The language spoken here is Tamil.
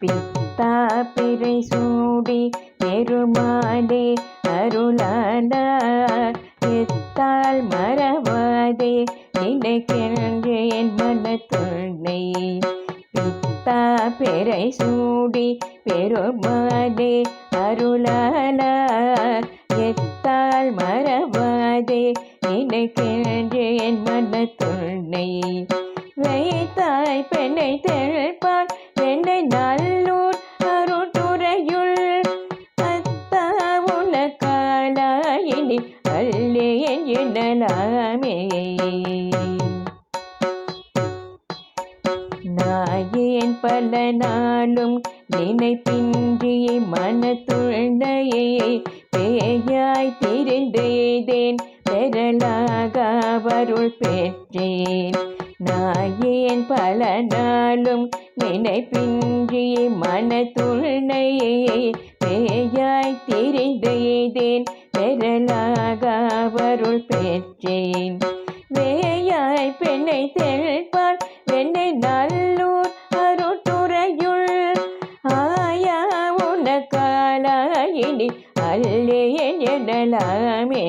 பித்தா பிறை சூடி பெருமாளே அருளானார் பித்தால் மறவாதே நினைக்கின்றேன் மனத்துணை பித்தா பிறை சூடி பெருமாளே அருளானார் எத்தால் மறவாதே நினைக்கின்றேன் மனத்துணை வைத்தாய் பெண்ணை தெழ்பால் அல்லே அல்லேன் நாயேன் பல நாளும் நினைப்பின்றி மனத்துள்ளையை. பேயாய் திரிந்தேன் பெறலாக வருள் பெற்றேன். நாயேன் பல நாளும் நினைப்பின்றி மனத்துள்ளையை. பேயாய் திரிந்தேன் பெறல பெற்றேன். வேயாய் பெண்ணை தெழ்பார் வெண்ணை நல்லூர் அருட்டுறையுள் ஆயா உனக்காலாயினி அல்லேன் எனலாமே.